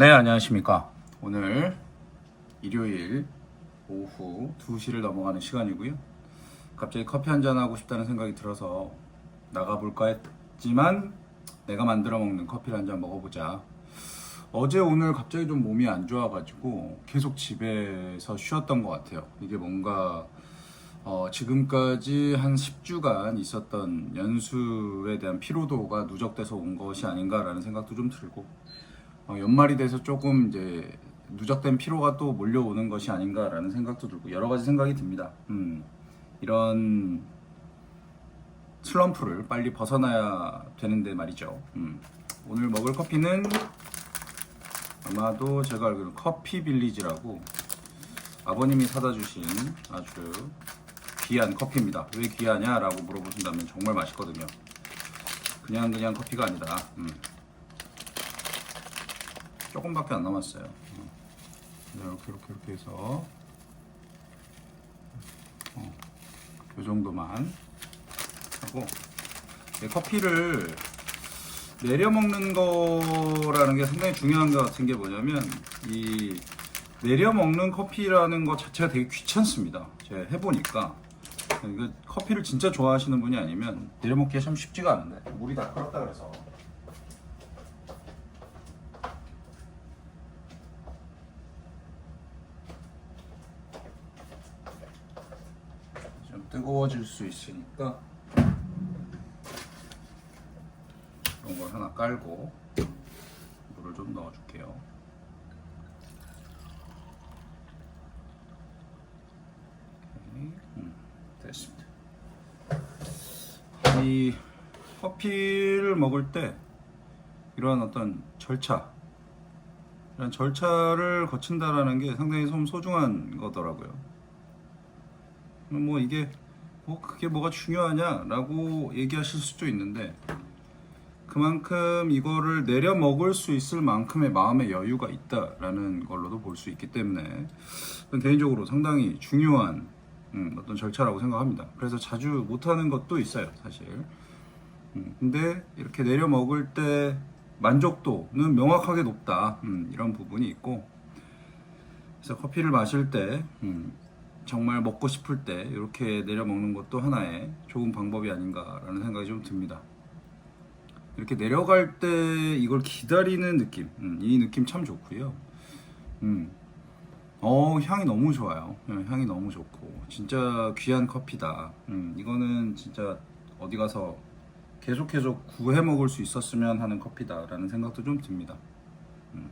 네, 안녕하십니까. 오늘 일요일 오후 2시를 넘어가는 시간이고요. 갑자기 커피 한잔 하고 싶다는 생각이 들어서 나가볼까 했지만 내가 만들어 먹는 커피를 한 잔 먹어보자. 어제 오늘 갑자기 좀 몸이 안 좋아가지고 계속 집에서 쉬었던 것 같아요. 이게 뭔가 어, 지금까지 한 10주간 있었던 연수에 대한 피로도가 누적돼서 온 것이 아닌가라는 생각도 좀 들고 어, 연말이 돼서 조금 이제 누적된 피로가 또 몰려오는 것이 아닌가라는 생각도 들고 여러 가지 생각이 듭니다. 음, 이런 슬럼프를 빨리 벗어나야 되는데 말이죠. 음, 오늘 먹을 커피는 아마도 제가 알기로 커피 빌리지라고 아버님이 사다 주신 아주 귀한 커피입니다. 왜 귀하냐라고 물어보신다면 정말 맛있거든요. 그냥 그냥 커피가 아니다. 음. 조금밖에 안 남았어요. 음. 이렇게 이렇게 이렇게 해서 어, 요 정도만 하고 이 커피를 내려 먹는 거라는 게 상당히 중요한 것 같은 게 뭐냐면 이 내려 먹는 커피라는 것 자체가 되게 귀찮습니다. 제가 해보니까 이거 커피를 진짜 좋아하시는 분이 아니면 내려 먹기가 참 쉽지가 않은데 물이 다 끓었다 그래서 좀 뜨거워질 수 있으니까 이런 걸 하나 깔고 물을 좀 넣어줄게요. 음, 됐습니다. 이 커피를 먹을 때 이런 어떤 절차, 이런 절차를 거친다라는 게 상당히 좀 소중한 거더라고요. 뭐 이게 뭐 그게 뭐가 중요하냐라고 얘기하실 수도 있는데 그만큼 이거를 내려 먹을 수 있을 만큼의 마음의 여유가 있다라는 걸로도 볼 수 있기 때문에 개인적으로 상당히 중요한 음, 어떤 절차라고 생각합니다. 그래서 자주 못하는 것도 있어요, 사실. 음, 근데 이렇게 내려 먹을 때 만족도는 명확하게 높다 음, 이런 부분이 있고 그래서 커피를 마실 때 음, 정말 먹고 싶을 때 이렇게 내려 먹는 것도 하나의 좋은 방법이 아닌가라는 생각이 좀 듭니다. 이렇게 내려갈 때 이걸 기다리는 느낌, 음, 이 느낌 참 좋고요. 음, 어 향이 너무 좋아요. 예, 향이 너무 좋고 진짜 귀한 커피다. 음, 이거는 진짜 어디 가서 계속 계속 구해 먹을 수 있었으면 하는 커피다라는 생각도 좀 듭니다. 음,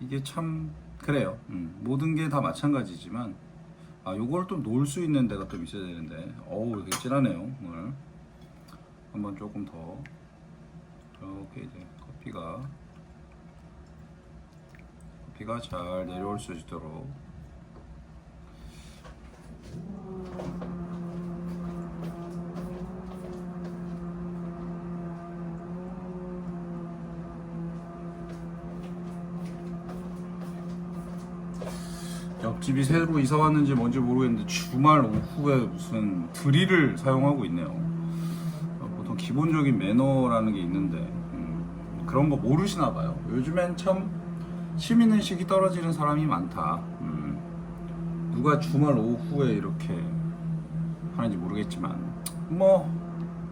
이게 참 그래요. 음, 모든 게 다 마찬가지지만 아 요걸 또 놓을 수 있는 데가 좀 있어야 되는데 어우 되게 진하네요 오늘. 한번 조금 더 이렇게 이제 커피가 커피가 잘 내려올 수 있도록 집이 새로 이사 왔는지 뭔지 모르겠는데 주말 오후에 무슨 드릴을 사용하고 있네요. 어, 보통 기본적인 매너라는 게 있는데 음, 그런 거 모르시나 봐요. 요즘엔 참 시민의식이 떨어지는 사람이 많다. 음, 누가 주말 오후에 이렇게 하는지 모르겠지만 뭐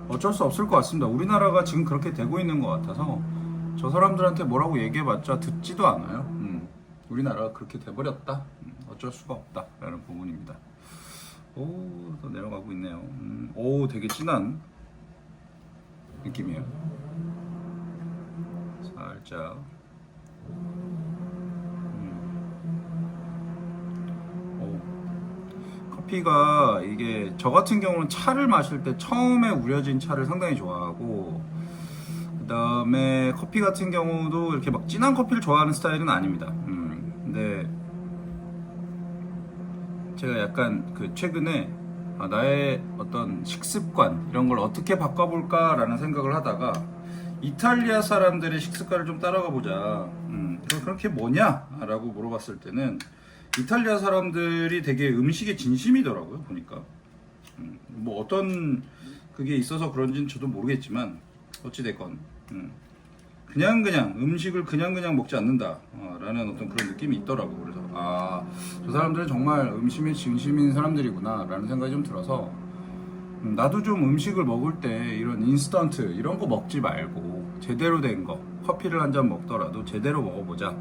어쩔 수 없을 것 같습니다. 우리나라가 지금 그렇게 되고 있는 것 같아서 저 사람들한테 뭐라고 얘기해봤자 듣지도 않아요. 음, 우리나라가 그렇게 돼버렸다. 음, 어쩔 수가 없다라는 부분입니다. 오, 또 내려가고 있네요. 음, 오, 되게 진한 느낌이에요. 살짝. 음. 오. 커피가 이게 저 같은 경우는 차를 마실 때 처음에 우려진 차를 상당히 좋아하고 그 다음에 커피 같은 경우도 이렇게 막 진한 커피를 좋아하는 스타일은 아닙니다. 음, 근데 제가 약간 그 최근에 아, 나의 어떤 식습관 이런 걸 어떻게 바꿔볼까라는 생각을 하다가 이탈리아 사람들의 식습관을 좀 따라가 보자. 음, 그렇게 뭐냐라고 물어봤을 때는 이탈리아 사람들이 되게 음식에 진심이더라고요 보니까. 음, 뭐 어떤 그게 있어서 그런지는 저도 모르겠지만 어찌 됐건 음, 그냥 그냥 음식을 그냥 그냥 먹지 않는다라는 어떤 그런 느낌이 있더라고. 그래서 아 저 사람들은 정말 음식에 진심인 사람들이구나라는 생각이 좀 들어서 음, 나도 좀 음식을 먹을 때 이런 인스턴트 이런 거 먹지 말고 제대로 된 거 커피를 한 잔 먹더라도 제대로 먹어보자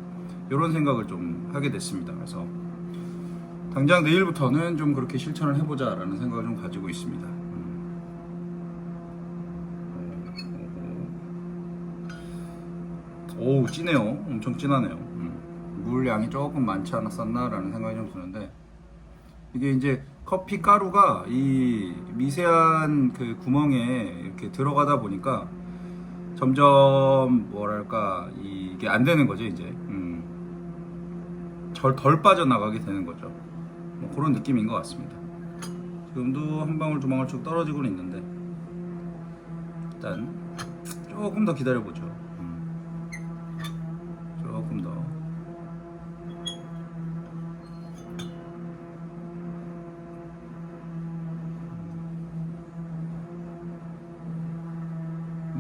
이런 생각을 좀 하게 됐습니다. 그래서 당장 내일부터는 좀 그렇게 실천을 해보자라는 생각을 좀 가지고 있습니다. 오 진해요. 엄청 진하네요. 음. 물량이 조금 많지 않았었나 라는 생각이 좀 드는데 이게 이제 커피 가루가 이 미세한 그 구멍에 이렇게 들어가다 보니까 점점 뭐랄까 이게 안 되는 거죠 이제 음. 절덜 빠져나가게 되는 거죠. 뭐 그런 느낌인 것 같습니다. 지금도 한 방울 두 방울 쭉 떨어지고는 있는데 일단 조금 더 기다려 보죠.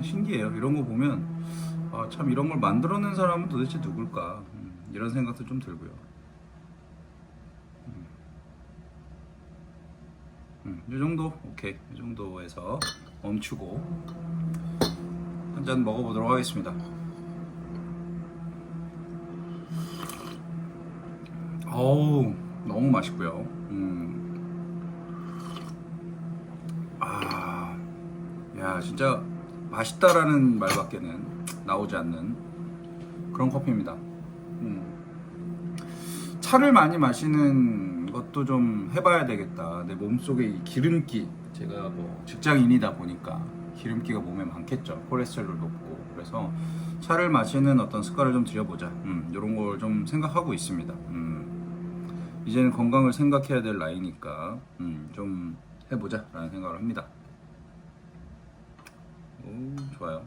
신기해요. 이런 거 보면 아, 참 이런 걸 만들어낸 사람은 도대체 누굴까 음, 이런 생각도 좀 들고요. 음. 음, 이 정도 오케이 이 정도에서 멈추고 한 잔 먹어보도록 하겠습니다. 어우 너무 맛있고요. 음. 아, 야 진짜 맛있다라는 말밖에는 나오지 않는 그런 커피입니다. 음. 차를 많이 마시는 것도 좀 해봐야 되겠다. 내 몸속에 이 기름기, 제가 뭐 직장인이다 보니까 기름기가 몸에 많겠죠. 콜레스테롤 높고. 그래서 차를 마시는 어떤 습관을 좀 들여보자. 음, 이런 걸 좀 생각하고 있습니다. 음, 이제는 건강을 생각해야 될 나이니까 음, 좀 해보자라는 생각을 합니다. 오, 좋아요.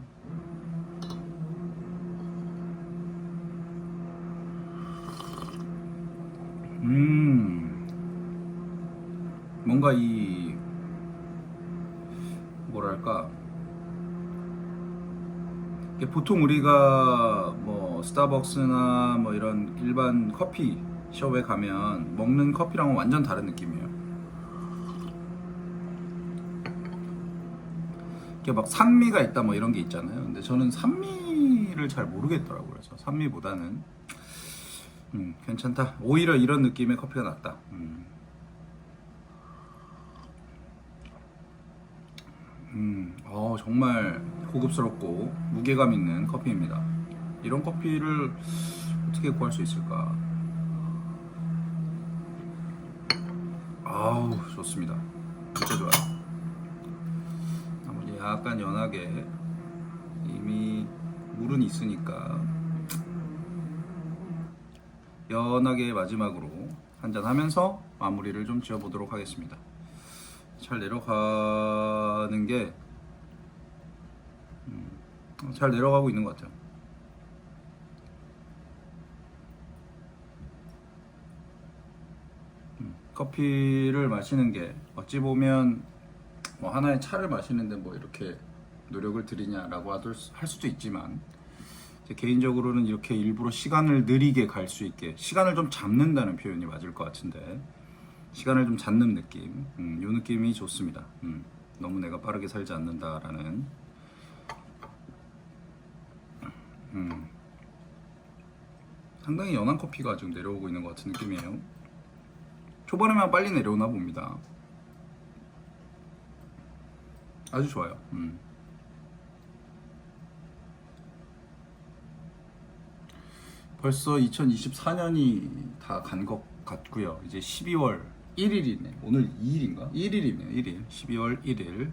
음, 뭔가 이, 뭐랄까, 보통 우리가 뭐 스타벅스나 뭐 이런 일반 커피 숍에 가면 먹는 커피랑은 완전 다른 느낌이에요. 이게 막 산미가 있다 뭐 이런 게 있잖아요. 근데 저는 산미를 잘 모르겠더라고요. 그래서 산미보다는 음, 괜찮다. 오히려 이런 느낌의 커피가 낫다. 음. 음, 어, 정말 고급스럽고 무게감 있는 커피입니다. 이런 커피를 어떻게 구할 수 있을까? 아우, 좋습니다. 진짜 좋아요. 약간 연하게 이미 물은 있으니까 연하게 마지막으로 한잔 하면서 마무리를 좀 지어보도록 하겠습니다. 잘 내려가는 게, 음, 잘 내려가고 있는 것 같아요. 음, 커피를 마시는 게 어찌 보면 뭐 하나의 차를 마시는데 뭐 이렇게 노력을 들이냐라고 할 수도 있지만 제 개인적으로는 이렇게 일부러 시간을 느리게 갈 수 있게 시간을 좀 잡는다는 표현이 맞을 것 같은데 시간을 좀 잡는 느낌. 음, 이 느낌이 좋습니다. 음, 너무 내가 빠르게 살지 않는다라는. 음, 상당히 연한 커피가 지금 내려오고 있는 것 같은 느낌이에요. 초반에만 빨리 내려오나 봅니다 아주 좋아요 음. 벌써 2024년이 다 간 것 같고요. 이제 12월 1일이네. 오늘 2일인가? 1일이네요. 1일. 12월 1일.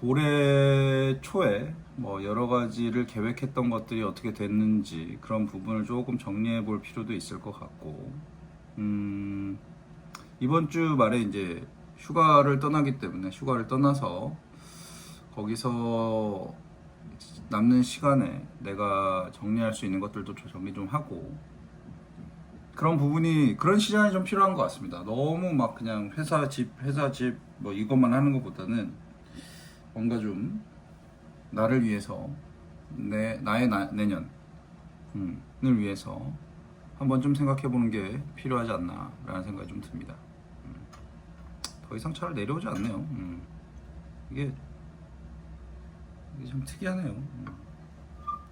올해 초에 뭐 여러 가지를 계획했던 것들이 어떻게 됐는지 그런 부분을 조금 정리해 볼 필요도 있을 것 같고, 음, 이번 주 말에 이제 휴가를 떠나기 때문에 휴가를 떠나서 거기서 남는 시간에 내가 정리할 수 있는 것들도 좀 정리 좀 하고 그런 부분이 그런 시간이 좀 필요한 것 같습니다. 너무 막 그냥 회사 집 회사 집 뭐 이것만 하는 것보다는 뭔가 좀 나를 위해서 내 나의 나, 내년을 위해서 한번 좀 생각해 보는 게 필요하지 않나라는 생각이 좀 듭니다. 음. 더 이상 차를 내려오지 않네요. 음. 이게 이게 좀 특이하네요. 음.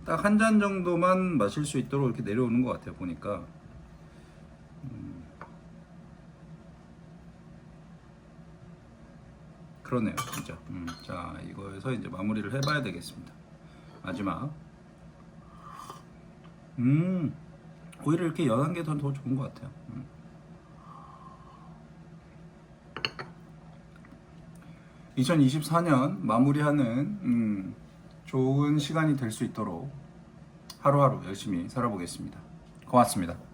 딱한 잔 정도만 마실 수 있도록 이렇게 내려오는 것 같아요. 보니까 음. 그러네요, 진짜. 음. 자, 이거에서 이제 마무리를 해봐야 되겠습니다. 마지막. 음, 오히려 이렇게 연한 게 더 좋은 것 같아요. 음. (2024년) 마무리하는 음, 좋은 시간이 될 수 있도록 하루하루 열심히 살아보겠습니다. 고맙습니다